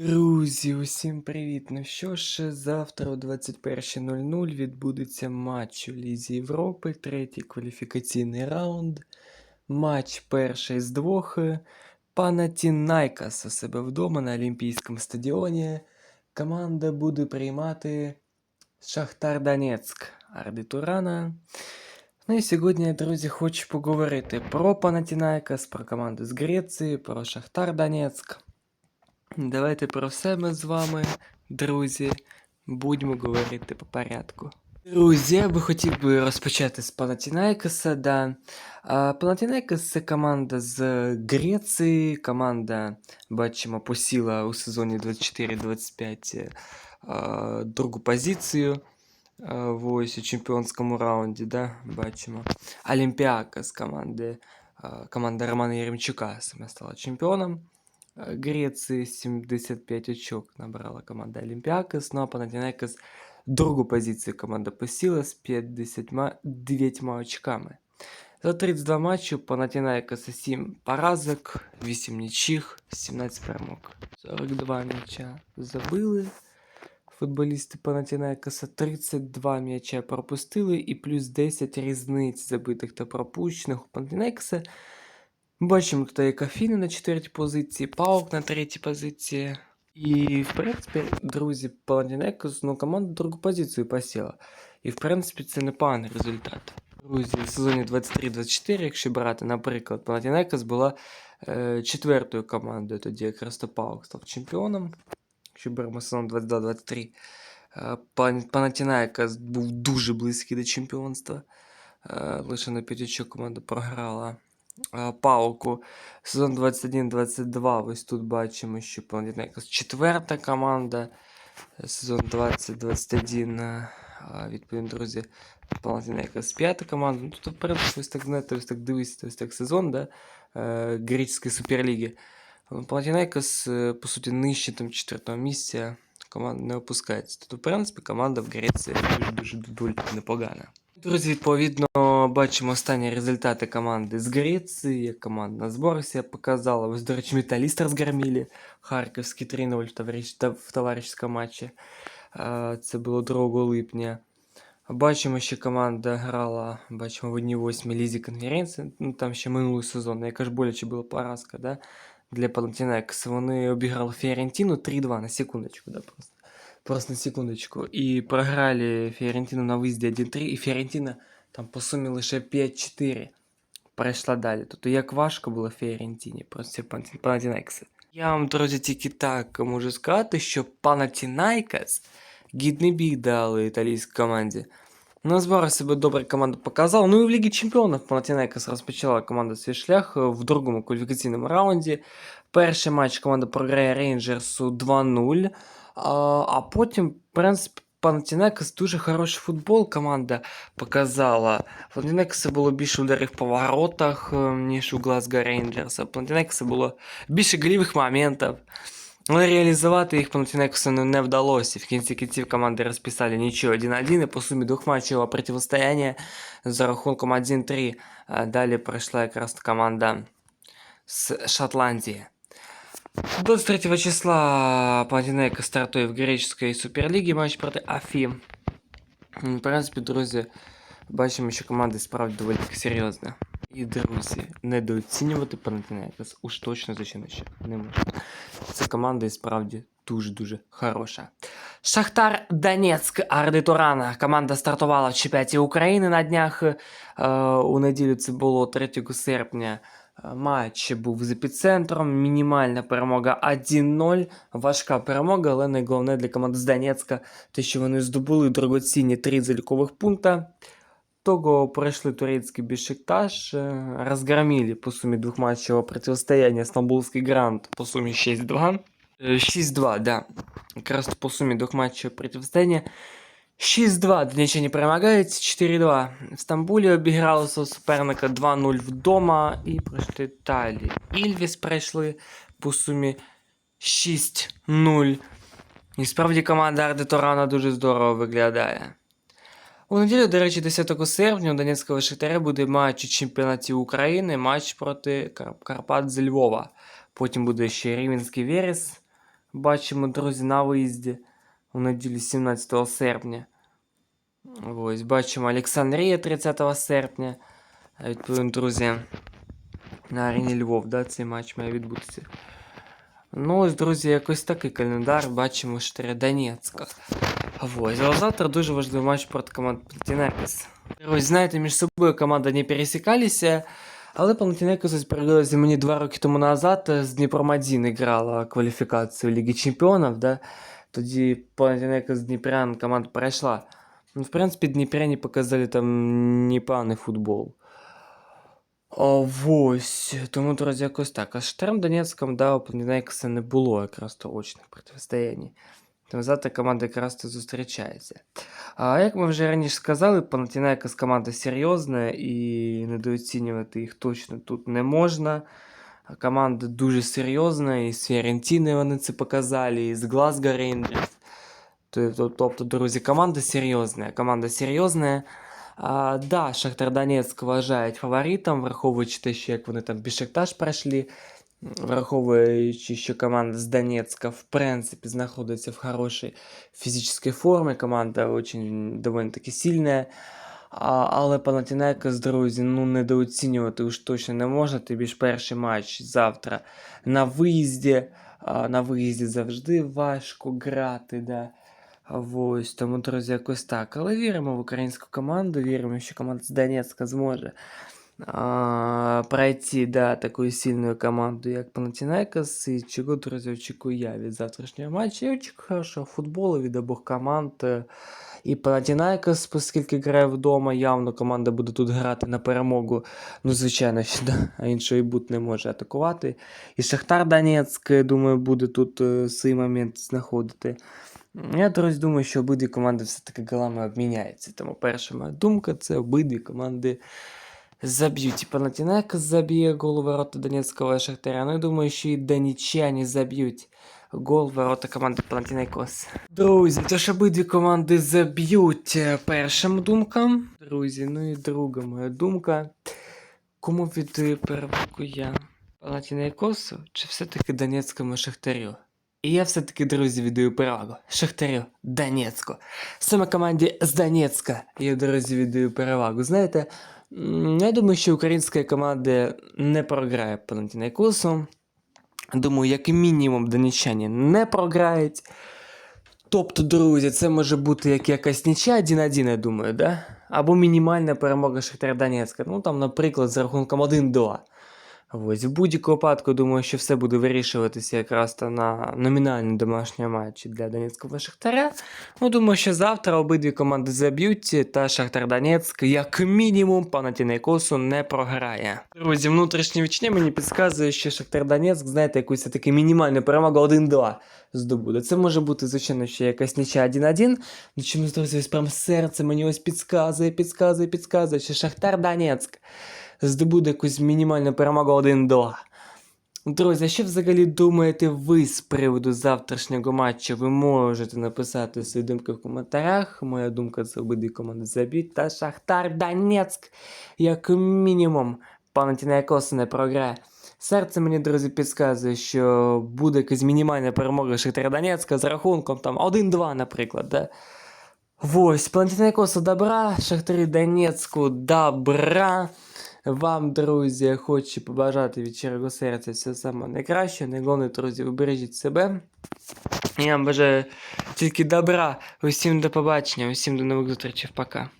Друзі, усім привіт! Ну що ж, завтра о 21.00 відбудеться матч у Лізі Європи, третій кваліфікаційний раунд. Матч перший з двох. Панатінайкас у себе вдома на Олімпійському стадіоні. Команда буде приймати Шахтар Донецьк Арди Турана. Ну і сьогодні, друзі, хочу поговорити про Панатінайкас, про команду з Греції, про Шахтар Донецьк. Давайте про все ми з вами, друзі, будемо говорити по порядку. Друзі, я би хотів би розпочати з Панатінайкоса. Да. Панатінайкос це команда з Греції. Команда, бачимо, посіла у сезоні 24-25 другу позицію. в ось у чемпіонському раунді, да, бачимо. Олімпіакос команди, а, команда Романа Єремчука саме стала чемпіоном. Э, Греции 75 очок набрала команда Олимпиакос, ну а Панатинайкос другу позицию команда посіла з 59 очками. За 32 матчі Панатінайкоса 7 поразок, 8 нічих, 17 перемог. 42 м'яча забили. Футболісти Панатінайкоса 32 м'яча пропустили і плюс 10 різниць забитих та пропущених у Панатінайкоса. Бачимо, тут є Кафіни на четвертій позиції, Паук на третій позиції. І, в принципі, друзі, Паладінекос, ну, команда другу позицію посіла. І, в принципі, це непоганий результат. Друзі, в сезоні 23-24, якщо брати, наприклад, Паладінекос була е, четвертою командою, тоді якраз то Паук став чемпіоном. Якщо беремо сезон 22-23, е, Пан- був дуже близький до чемпіонства. Е, лише на 5 команда програла а, Пауку. Сезон 21-22. Ось тут бачимо, що якась четверта команда. Сезон 20-21. а, Відповідно, друзі, якась п'ята команда. Ну, тут, в принципі, ось так, знаєте, ось так дивитися, ось так сезон, да? е, Греческой суперліги. Панатінайкос, е, по суті, нижче там четвертого місця. Команда не опускається. Тобто, в принципі, команда в Греції дуже-дуже доволі непогана. Друзі, відповідно, бачимо останні результати команди з Греції, як командна збор показала. Ось, до речі, металіст розгромили. Харківський 3-0 в, товариш... в товариському матчі. Це було 2 липня. Бачимо, що команда грала, бачимо, в одній восьмій лізі конференції. Ну, там ще минулий сезон, яка ж боляче була поразка, да? Для Палантінекс. Вони обіграли Фіорентіну 3-2 на секундочку, да, просто. Просто на секундочку. І програли Фіорентину на виїзді 1-3, і Фіорентина там по сумі лише 5-4 перейшла далі. Тобто як важко було Фіорентіні проти Панатінайкса. Я вам, друзі, тільки так можу сказати, що Панатінайкас гідний бій дали італійській команді. На зборах себе добре команда показала. Ну і в Лігі Чемпіонів Панатінайкас розпочала команда свій шлях е, в другому кваліфікаційному раунді. Перший матч команда програє Рейнджерсу 2-0. А, а потім, в принципі, Панатінекс дуже хороший футбол команда показала. Панатінекса було більше ударів по воротах, е, ніж у Глазго Рейнджерса. Панатінекса було більше голівих моментів. Але реалізувати їх Панатінексу не, не вдалося. В кінці кінців команди розписали нічого 1-1 і по сумі двохматчевого протистояння за рахунком 1-3. А Далі пройшла якраз команда з Шотландії. 23 числа Панатінейка стартує в греческой суперлігі матч проти Афі. В принципі, друзі, бачимо, що команда справді доволі серйозна. І, друзі, недооцінювати Панатінейкас уж точно звичайно ще не можна. Ця команда і справді дуже-дуже хороша. Шахтар Донецьк Арди Турана. Команда стартувала в чемпіонаті України на днях. Е, у неділю це було 3 серпня. Е, Матч був з епіцентром. Мінімальна перемога 1-0. Важка перемога, але найголовне для команди з Донецька те, що вони здобули дорогоцінні 3 залікових пункта. Того пройшли турецький Бешикташ, е, розгромили по сумі двохматчевого протистояння Стамбулський Грант по сумі 6-2. Е, 6-2, да. Якраз по сумі двохматчевого протистояння 6-2 Донеччині перемагають, 4-2. В Стамбулі обіграли свого суперника 2-0 вдома і пройшли далі. Ільвіс пройшли по сумі 6-0. І справді команда Арди Торана дуже здорово виглядає. У неділю, до речі, 10 серпня у Донецького Шахтаря буде матч у чемпіонаті України, матч проти Карпат з Львова. Потім буде ще Рівенський Верес Бачимо, друзі, на виїзді у неділю 17 серпня. Ось, бачимо Олександрія 30 серпня. А Відповідно, друзі, на арені Львов, да, цей матч має відбутися. Ну, ось, друзі, якось такий календар. Бачимо Штири Донецька. Ось, а завтра дуже важливий матч проти команд Палатінекос. Ось, знаєте, між собою команди не пересікалися, але Палатінекос ось пригодилося мені два роки тому назад з Дніпром 1 грала кваліфікацію Ліги Чемпіонів, да? Тоді Палатінекос Дніпрян команда пройшла. Ну, в принципі, Дніпряні показали там непоганий футбол. А, ось, тому, друзі, якось так. А з Штерм Донецьком, да, у Палатінекоса не було якраз то очних протистоянь. Тому завтра команда якраз то зустрічається. А як ми вже раніше сказали, Панатінайкос команда серйозна і недооцінювати їх точно тут не можна. Команда дуже серйозна, і з Фіорентіни вони це показали, і з Глазго Рейнджерс. Тобто, друзі, команда серйозна. Команда серйозна. А, да, Шахтар Донецьк вважають фаворитом, враховуючи те, що як вони там Бішектаж пройшли, враховуючи, що команда з Донецька, в принципі, знаходиться в хорошій фізичній формі, команда очень доволі таки сильна. А, але Панатінайкос, друзі, ну недооцінювати уж точно не можна. Тобі ж перший матч завтра на виїзді. А, на виїзді завжди важко грати. Да. Ось, тому, друзі, якось так. Але віримо в українську команду, віримо, що команда з Донецька зможе а, пройти да, такою сильною командою, як Панатінайкос. І чого, друзі, очікую я від завтрашнього матчу. Я очікую хорошого футболу від обох команд. І Панатінайкос, оскільки грає вдома, явно команда буде тут грати на перемогу. Ну, звичайно, що да, іншої бут не може атакувати. І Шахтар Донецьк, думаю, буде тут е, свій момент знаходити. Я, друзі, думаю, що обидві команди все-таки голами обміняються. Тому перша моя думка це обидві команди заб'ють. І Панатінайкос заб'є гол у ворота Донецького Шахтаря. Ну, я думаю, що і донічані заб'ють гол ворота команди Панатінайкос. Друзі, тож обидві команди заб'ють е, першим думкам. Друзі, ну і друга моя думка. Кому віддаю перевагу я? Панатінайкосу чи все-таки Донецькому Шахтарю? І я все-таки, друзі, віддаю перевагу Шахтарю Донецьку. Саме команді з Донецька я, друзі, віддаю перевагу. Знаєте, я думаю, що українська команда не програє Панатінайкосу. Думаю, як мінімум донічані не програють. Тобто, друзі, це може бути як якась ніча 1-1, я думаю, да? Або мінімальна перемога Шахтаря Донецька. Ну там, наприклад, за рахунком 1-2. Ось, в будь-якому випадку, думаю, що все буде вирішуватися якраз то на номінальні домашні матчі для Донецького Шахтаря. Ну, думаю, що завтра обидві команди заб'ють, та Шахтар Донецьк, як мінімум, Панатінайкосу не програє. Друзі, внутрішнє відчуття мені підказує, що Шахтар Донецьк, знаєте, якусь таки мінімальну перемогу 1-2 здобуде. Це може бути, звичайно, ще якась нічия 1-1. Ну чомусь, друзі, ось прям серце мені ось підказує, підказує, підказує, що Шахтар Донецьк здобуде якусь мінімальну перемогу 1-2. Друзі, що взагалі думаєте ви з приводу завтрашнього матчу? Ви можете написати свої думки в коментарях. Моя думка це обидві команди заб'ють. Та Шахтар Донецьк, як мінімум, Панатінайкос не програє. Серце мені, друзі, підказує, що буде якась мінімальна перемога Шахтаря Донецька з рахунком там 1-2, наприклад. Да? Ось, Панатінайкосу добра, Шахтарі Донецьку добра. Вам, друзі, хочу побажати від щирого серця все саме найкраще. Найголовніше, друзі, обережіть себе. Я вам бажаю тільки добра. Усім до побачення, усім до нових зустрічей. Пока.